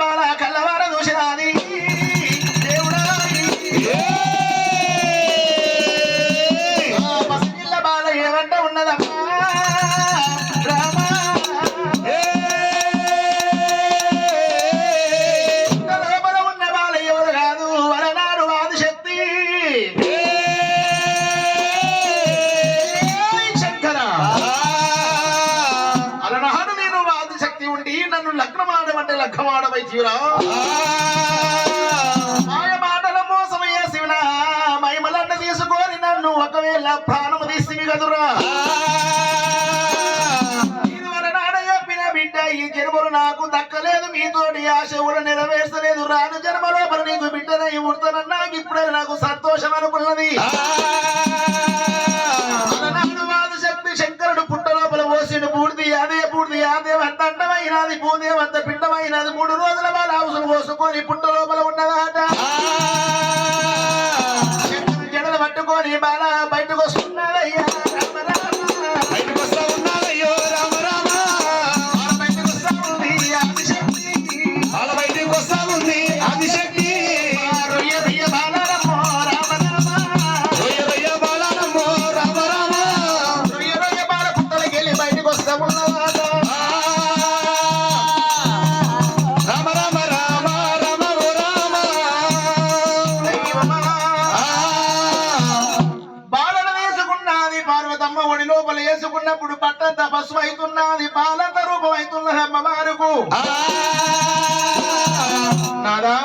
బాల కల్లవార అలనాడు ఆదిశక్తి ఉండి నన్ను లగ్నమాడమంటే లగ్గమాడవైతీరా మాయ మాటల మోసమయ్యే శివన మైమలన్న తీసుకొని నన్ను ఒకవేళ ప్రాణము తీసి కదురా. ఈ జన్మలు నాకు దక్కలేదు మీతోటి ఆశ కూడా నెరవేర్చలేదు. రాను జన్మలో లోపల నీకు బిడ్డనై ఉడతానన్నా ఇప్పుడే నాకు సంతోషం అనుకున్నది. అంత పిండమైనది మూడు రోజుల వాళ్ళ హౌసులు పోసుకొని పుట్ట లోపల ఉన్నదాట. శంకరుడు జడలు పట్టుకొని బాల బాలను వేసుకున్నది పార్వతమ్మ ఒడి లోపల వేసుకున్నప్పుడు పట్టంత పశువు అవుతున్నది బాలంత రూపం అవుతున్నది అమ్మవారుకు నాదా